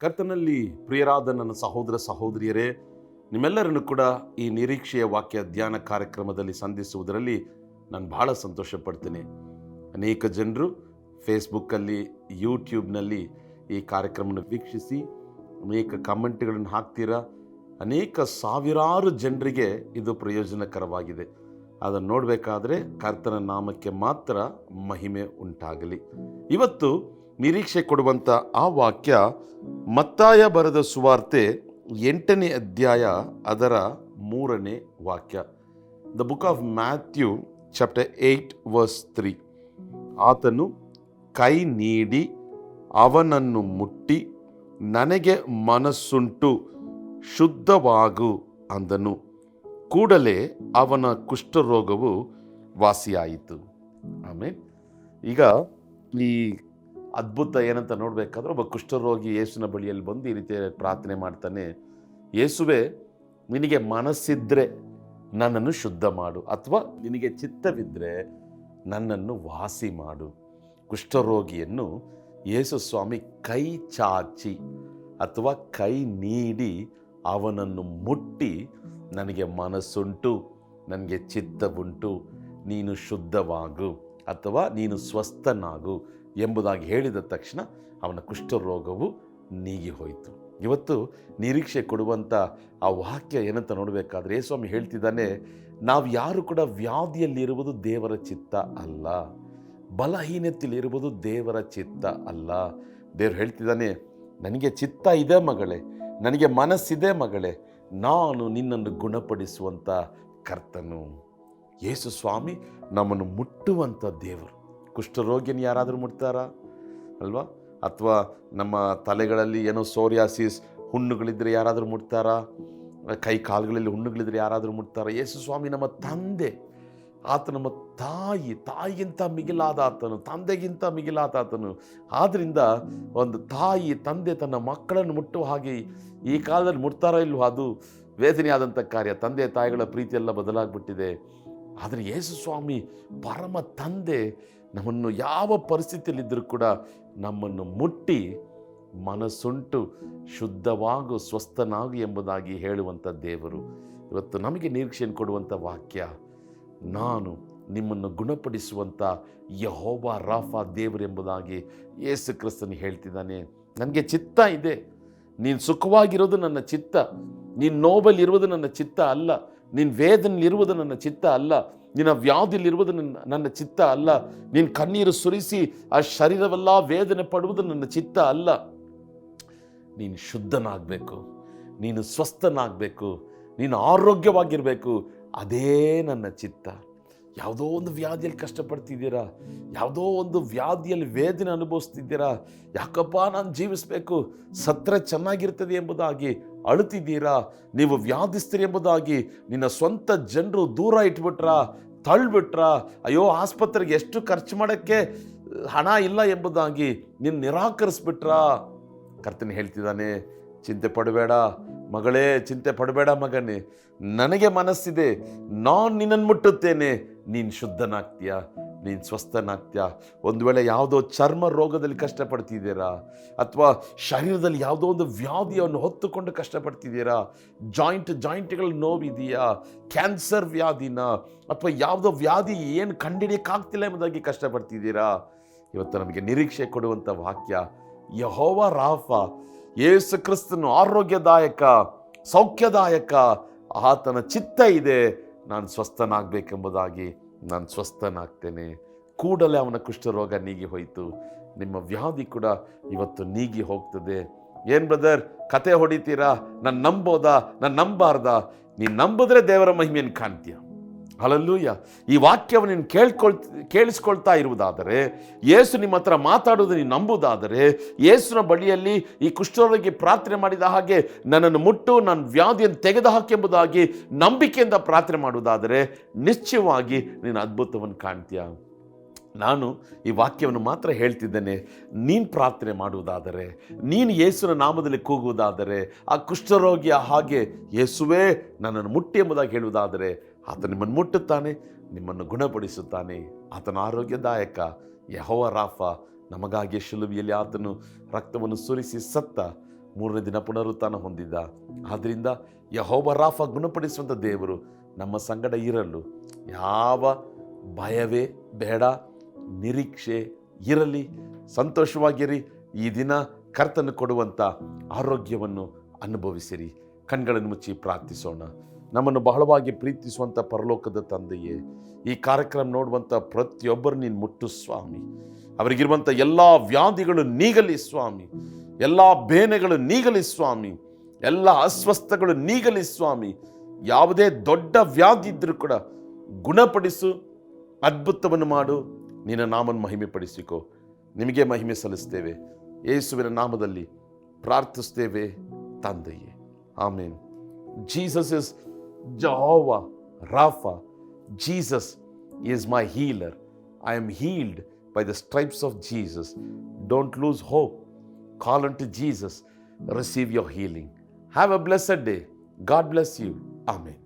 ಕರ್ತನಲ್ಲಿ ಪ್ರಿಯರಾದ ನನ್ನ ಸಹೋದರ ಸಹೋದರಿಯರೇ, ನಿಮ್ಮೆಲ್ಲರನ್ನು ಕೂಡ ಈ ನಿರೀಕ್ಷೆಯ ವಾಕ್ಯ ಧ್ಯಾನ ಕಾರ್ಯಕ್ರಮದಲ್ಲಿ ಸಂಧಿಸುವುದರಲ್ಲಿ ನಾನು ಬಹಳ ಸಂತೋಷ ಪಡ್ತೇನೆ ಅನೇಕ ಜನರು ಫೇಸ್ಬುಕ್ಕಲ್ಲಿ, ಯೂಟ್ಯೂಬ್ನಲ್ಲಿ ಈ ಕಾರ್ಯಕ್ರಮವನ್ನು ವೀಕ್ಷಿಸಿ, ಅನೇಕ ಕಮೆಂಟ್ಗಳನ್ನು ಹಾಕ್ತೀರಾ? ಅನೇಕ ಸಾವಿರಾರು ಜನರಿಗೆ ಇದು ಪ್ರಯೋಜನಕರವಾಗಿದೆ. ಅದನ್ನು ನೋಡಬೇಕಾದ್ರೆ ಕರ್ತನ ನಾಮಕ್ಕೆ ಮಾತ್ರ ಮಹಿಮೆ ಉಂಟಾಗಲಿ. ಇವತ್ತು ನಿರೀಕ್ಷೆ ಕೊಡುವಂಥ ಆ ವಾಕ್ಯ ಮತ್ತಾಯ ಬರೆದ ಸುವಾರ್ತೆ ಎಂಟನೇ ಅಧ್ಯಾಯ ಅದರ ಮೂರನೇ ವಾಕ್ಯ. The book of Matthew chapter eight verse three ಆತನು ಕೈ ನೀಡಿ ಅವನನ್ನು ಮುಟ್ಟಿ ನನಗೆ ಮನಸ್ಸುಂಟು, ಶುದ್ಧವಾಗು ಅಂದನು. ಕೂಡಲೇ ಅವನ ಕುಷ್ಠರೋಗವು ವಾಸಿಯಾಯಿತು. ಆಮೇಲೆ ಈಗ ಈ ಅದ್ಭುತ ಏನಂತ ನೋಡಬೇಕಾದ್ರೆ ಒಬ್ಬ ಕುಷ್ಠರೋಗಿ ಯೇಸುನ ಬಳಿಯಲ್ಲಿ ಬಂದು ಈ ರೀತಿ ಪ್ರಾರ್ಥನೆ ಮಾಡ್ತಾನೆ, ಯೇಸುವೆ, ನಿನಗೆ ಮನಸ್ಸಿದ್ರೆ ನನ್ನನ್ನು ಶುದ್ಧ ಮಾಡು, ಅಥವಾ ನಿನಗೆ ಚಿತ್ತವಿದ್ದರೆ ನನ್ನನ್ನು ವಾಸಿ ಮಾಡು. ಕುಷ್ಠರೋಗಿಯನ್ನು ಯೇಸು ಸ್ವಾಮಿ ಕೈ ಚಾಚಿ ಅಥವಾ ಕೈ ನೀಡಿ ಅವನನ್ನು ಮುಟ್ಟಿ, ನನಗೆ ಮನಸ್ಸುಂಟು, ನನಗೆ ಚಿತ್ತವುಂಟು, ನೀನು ಶುದ್ಧವಾಗು, ಅಥವಾ ನೀನು ಸ್ವಸ್ಥನಾಗು ಎಂಬುದಾಗಿ ಹೇಳಿದ ತಕ್ಷಣ ಅವನ ಕುಷ್ಠರೋಗವು ನೀಗಿ ಹೋಯಿತು. ಇವತ್ತು ನಿರೀಕ್ಷೆ ಕೊಡುವಂಥ ಆ ವಾಕ್ಯ ಏನಂತ ನೋಡಬೇಕಾದ್ರೆ ಸ್ವಾಮಿ ಹೇಳ್ತಿದ್ದಾನೆ, ನಾವು ಯಾರು ಕೂಡ ವ್ಯಾಧಿಯಲ್ಲಿರುವುದು ದೇವರ ಚಿತ್ತ ಅಲ್ಲ. ಬಲಹೀನತೆಯಲ್ಲಿರುವುದು ದೇವರ ಚಿತ್ತ ಅಲ್ಲ. ದೇವರು ಹೇಳ್ತಿದ್ದಾನೆ, ನನಗೆ ಚಿತ್ತ ಇದೆ ಮಗಳೇ, ನನಗೆ ಮನಸ್ಸಿದೆ ಮಗಳೇ, ನಾನು ನಿನ್ನನ್ನು ಗುಣಪಡಿಸುವಂಥ ಕರ್ತನು. ಯೇಸು ಸ್ವಾಮಿ ನಮ್ಮನ್ನು ಮುಟ್ಟುವಂಥ ದೇವರು. ಕುಷ್ಠರೋಗಿಯನ್ನು ಯಾರಾದರೂ ಮುಟ್ತಾರಾ? ಅಲ್ವಾ? ಅಥವಾ ನಮ್ಮ ತಲೆಗಳಲ್ಲಿ ಏನೋ ಸೋರಿಯಾಸಿಸ್ ಹುಣ್ಣುಗಳಿದ್ದರೆ ಯಾರಾದರೂ ಮುಟ್ತಾರಾ? ಕೈ ಕಾಲುಗಳಲ್ಲಿ ಹುಣ್ಣುಗಳಿದ್ದರೆ ಯಾರಾದರೂ ಮುಟ್ತಾರಾ? ಯೇಸು ಸ್ವಾಮಿ ನಮ್ಮ ತಂದೆ, ಆತ ನಮ್ಮ ತಾಯಿ, ತಾಯಿಗಿಂತ ಮಿಗಿಲಾದ ಆತನು, ತಂದೆಗಿಂತ ಮಿಗಿಲಾದ ಆತನು. ಆದ್ದರಿಂದ ಒಂದು ತಾಯಿ, ತಂದೆ ತನ್ನ ಮಕ್ಕಳನ್ನು ಮುಟ್ಟುವ ಹಾಗೆ ಈ ಕಾಲದಲ್ಲಿ ಮುಟ್ತಾರೋ ಇಲ್ವೋ ಅದು ವೇದನೆಯಾದಂಥ ಕಾರ್ಯ. ತಂದೆ, ತಾಯಿಗಳ ಪ್ರೀತಿಯೆಲ್ಲ ಬದಲಾಗ್ಬಿಟ್ಟಿದೆ. ಆದರೆ ಯೇಸು ಸ್ವಾಮಿ ಪರಮ ತಂದೆ ನಮ್ಮನ್ನು ಯಾವ ಪರಿಸ್ಥಿತಿಯಲ್ಲಿದ್ದರೂ ಕೂಡ ನಮ್ಮನ್ನು ಮುಟ್ಟಿ ಮನಸ್ಸುಂಟು ಶುದ್ಧವಾಗು ಸ್ವಸ್ಥನಾಗು ಎಂಬುದಾಗಿ ಹೇಳುವಂಥ ದೇವರು. ಇವತ್ತು ನಮಗೆ ನಿರೀಕ್ಷೆಯನ್ನು ಕೊಡುವಂಥ ವಾಕ್ಯ, ನಾನು ನಿಮ್ಮನ್ನು ಗುಣಪಡಿಸುವಂಥ ಯಹೋಬ ರಾಫಾ ದೇವರು ಎಂಬುದಾಗಿ ಯೇಸು ಕ್ರಿಸ್ತನು ಹೇಳ್ತಿದ್ದಾನೆ. ನನಗೆ ಚಿತ್ತ ಇದೆ. ನೀನು ಸುಖವಾಗಿರೋದು ನನ್ನ ಚಿತ್ತ. ನೀನು ನೋಬಲ್ಲಿರುವುದು ನನ್ನ ಚಿತ್ತ ಅಲ್ಲ. ನೀನು ವೇದನಲ್ಲಿರುವುದು ನನ್ನ ಚಿತ್ತ ಅಲ್ಲ, ನಿನ್ನ ವ್ಯಾಧಿಲಿರುವುದು ನನ್ನ ನನ್ನ ಚಿತ್ತ ಅಲ್ಲ ನಿನ್ನ ಕಣ್ಣೀರು ಸುರಿಸಿ ಆ ಶರೀರವೆಲ್ಲ ವೇದನೆ ಪಡುವುದು ನನ್ನ ಚಿತ್ತ ಅಲ್ಲ. ನೀನು ಶುದ್ಧನಾಗಬೇಕು, ನೀನು ಸ್ವಸ್ಥನಾಗಬೇಕು, ನೀನು ಆರೋಗ್ಯವಾಗಿರಬೇಕು, ಅದೇ ನನ್ನ ಚಿತ್ತ. ಯಾವುದೋ ಒಂದು ವ್ಯಾಧಿಯಲ್ಲಿ ಕಷ್ಟಪಡ್ತಿದ್ದೀರಾ, ಯಾವುದೋ ಒಂದು ವ್ಯಾಧಿಯಲ್ಲಿ ವೇದನೆ ಅನುಭವಿಸ್ತಿದ್ದೀರಾ, ಯಾಕಪ್ಪ ನಾನು ಜೀವಿಸಬೇಕು, ಸತ್ರ ಚೆನ್ನಾಗಿರ್ತದೆ ಎಂಬುದಾಗಿ ಅಳುತ್ತಿದ್ದೀರಾ? ನೀವು ವ್ಯಾಧಿಸ್ತೀರಿ ಎಂಬುದಾಗಿ ನಿನ್ನ ಸ್ವಂತ ಜನರು ದೂರ ಇಟ್ಬಿಟ್ರ? ತಳ್ಬಿಟ್ರಾ ಅಯ್ಯೋ, ಆಸ್ಪತ್ರೆಗೆ ಎಷ್ಟು ಖರ್ಚು ಮಾಡೋಕ್ಕೆ ಹಣ ಇಲ್ಲ ಎಂಬುದಾಗಿ ನೀನು ನಿರಾಕರಿಸ್ಬಿಟ್ರಾ? ಕರ್ತನೆ ಹೇಳ್ತಿದ್ದಾನೆ, ಚಿಂತೆ ಪಡಬೇಡ. ಮಗಳೇ, ಚಿಂತೆ ಪಡಬೇಡ ಮಗನೇ. ನನಗೆ ಮನಸ್ಸಿದೆ. ನಾನು ನಿನ್ನನ್ನು ಮುಟ್ಟುತ್ತೇನೆ. ನೀನು ಶುದ್ಧನಾಗ್ತೀಯ? ನೀನು ಸ್ವಸ್ಥನಾಗ್ತೀಯ? ಒಂದು ವೇಳೆ ಯಾವುದೋ ಚರ್ಮ ರೋಗದಲ್ಲಿ ಕಷ್ಟಪಡ್ತಿದ್ದೀರಾ? ಅಥವಾ ಶರೀರದಲ್ಲಿ ಯಾವುದೋ ಒಂದು ವ್ಯಾಧಿಯನ್ನು ಹೊತ್ತುಕೊಂಡು ಕಷ್ಟಪಡ್ತಿದ್ದೀರಾ? ಜಾಯಿಂಟ್ ಜಾಯಿಂಟ್ಗಳ ನೋವಿದೆಯಾ? ಕ್ಯಾನ್ಸರ್ ವ್ಯಾಧಿನ? ಅಥವಾ ಯಾವುದೋ ವ್ಯಾಧಿ ಏನು ಕಂಡಿಡಿಯಕ್ಕಾಗ್ತಿಲ್ಲ ಎಂಬುದಾಗಿ ಕಷ್ಟಪಡ್ತಿದ್ದೀರಾ? ಇವತ್ತು ನಮಗೆ ನಿರೀಕ್ಷೆ ಕೊಡುವಂಥ ವಾಕ್ಯ, ಯಹೋವ ರಾಫ, ಯೇಸು ಕ್ರಿಸ್ತನು ಆರೋಗ್ಯದಾಯಕ, ಸೌಖ್ಯದಾಯಕ, ಆತನ ಚಿತ್ತ ಇದೆ, ನಾನು ಸ್ವಸ್ಥನಾಗಬೇಕೆಂಬುದಾಗಿ. ನಾನು ಸ್ವಸ್ಥನಾಗ್ತೇನೆ. ಕೂಡಲೇ ಅವನ ಕುಷ್ಠರೋಗ ನೀಗಿ ಹೋಯಿತು. ನಿಮ್ಮ ವ್ಯಾಧಿ ಕೂಡ ಇವತ್ತು ನೀಗಿ ಹೋಗ್ತದೆ. ಏನು ಬ್ರದರ್, ಕತೆ ಹೊಡಿತೀರಾ? ನಾನು ನಂಬೋದಾ? ನಾನು ನಂಬಾರ್ದಾ? ನೀನು ನಂಬಿದ್ರೆ ದೇವರ ಮಹಿಮೆಯನ್ನು ಕಾಣ್ತೀಯ. ಅಲ್ಲಲ್ಲೂಯ್ಯ ಈ ವಾಕ್ಯವನ್ನು ನೀನು ಕೇಳ್ಕೊಳ್, ಕೇಳಿಸ್ಕೊಳ್ತಾ ಇರುವುದಾದರೆ, ಯೇಸು ನಿಮ್ಮ ಹತ್ರ ಮಾತಾಡೋದು ನೀನು ನಂಬುವುದಾದರೆ, ಯೇಸುನ ಬಳಿಯಲ್ಲಿ ಈ ಕುಷ್ಠರೋಗಿ ಪ್ರಾರ್ಥನೆ ಮಾಡಿದ ಹಾಗೆ ನನ್ನನ್ನು ಮುಟ್ಟು, ನನ್ನ ವ್ಯಾಧಿಯನ್ನು ತೆಗೆದು ಹಾಕೆಂಬುದಾಗಿ ನಂಬಿಕೆಯಿಂದ ಪ್ರಾರ್ಥನೆ ಮಾಡುವುದಾದರೆ, ನಿಶ್ಚಯವಾಗಿ ನೀನು ಅದ್ಭುತವನ್ನು ಕಾಣ್ತೀಯ? ನಾನು ಈ ವಾಕ್ಯವನ್ನು ಮಾತ್ರ ಹೇಳ್ತಿದ್ದೇನೆ. ನೀನು ಪ್ರಾರ್ಥನೆ ಮಾಡುವುದಾದರೆ, ನೀನು ಯೇಸುವಿನ ನಾಮದಲ್ಲಿ ಕೂಗುವುದಾದರೆ, ಆ ಕುಷ್ಠರೋಗಿಯ ಹಾಗೆ ಯೇಸುವೇ ನನ್ನನ್ನು ಮುಟ್ಟಿ ಎಂಬುದಾಗಿ ಹೇಳುವುದಾದರೆ ಆತ ನಿಮ್ಮನ್ನು ಮುಟ್ಟುತ್ತಾನೆ, ನಿಮ್ಮನ್ನು ಗುಣಪಡಿಸುತ್ತಾನೆ. ಆತನ ಆರೋಗ್ಯದಾಯಕ ಯಹೋವ ರಾಫ ನಮಗಾಗಿ ಶಿಲುಬೆಯಲ್ಲಿ ಆತನು ರಕ್ತವನ್ನು ಸುರಿಸಿ ಸತ್ತ ಮೂರನೇ ದಿನ ಪುನರುತ್ಥಾನ ಹೊಂದಿದ್ದ ಆದ್ದರಿಂದ ಯಹೋವ ರಾಫ ಗುಣಪಡಿಸುವಂಥ ದೇವರು ನಮ್ಮ ಸಂಗಡ ಇರಲು ಯಾವ ಭಯವೇ ಬೇಡ. ನಿರೀಕ್ಷೆ ಇರಲಿ, ಸಂತೋಷವಾಗಿರಿ. ಈ ದಿನ ಕರ್ತನು ಕೊಡುವಂಥ ಆರೋಗ್ಯವನ್ನು ಅನುಭವಿಸಿರಿ. ಕಣ್ಗಳನ್ನು ಮುಚ್ಚಿ ಪ್ರಾರ್ಥಿಸೋಣ. ನಮ್ಮನ್ನು ಬಹಳವಾಗಿ ಪ್ರೀತಿಸುವಂಥ ಪರಲೋಕದ ತಂದೆಯೇ, ಈ ಕಾರ್ಯಕ್ರಮ ನೋಡುವಂಥ ಪ್ರತಿಯೊಬ್ಬರು ನೀನು ಮುಟ್ಟು ಸ್ವಾಮಿ. ಅವರಿಗಿರುವಂಥ ಎಲ್ಲ ವ್ಯಾಧಿಗಳು ನೀಗಲಿ ಸ್ವಾಮಿ. ಎಲ್ಲ ಬೇನೆಗಳು ನೀಗಲಿ ಸ್ವಾಮಿ. ಎಲ್ಲ ಅಸ್ವಸ್ಥಗಳು ನೀಗಲಿ ಸ್ವಾಮಿ. ಯಾವುದೇ ದೊಡ್ಡ ವ್ಯಾಧಿ ಇದ್ದರೂ ಕೂಡ ಗುಣಪಡಿಸು, ಅದ್ಭುತವನ್ನು ಮಾಡು. ನಿನ್ನ ನಾಮನ್ನು ಮಹಿಮೆ ಪಡಿಸಿಕೋ ನಿಮಗೆ ಮಹಿಮೆ ಸಲ್ಲಿಸ್ತೇವೆ ಯೇಸುವಿನ ನಾಮದಲ್ಲಿ ಪ್ರಾರ್ಥಿಸ್ತೇವೆ ತಂದೆಯೇ amen Jesus is Jehovah Rapha Jesus is my healer I am healed by the stripes of Jesus don't lose hope call on to Jesus receive your healing have a blessed day God bless you amen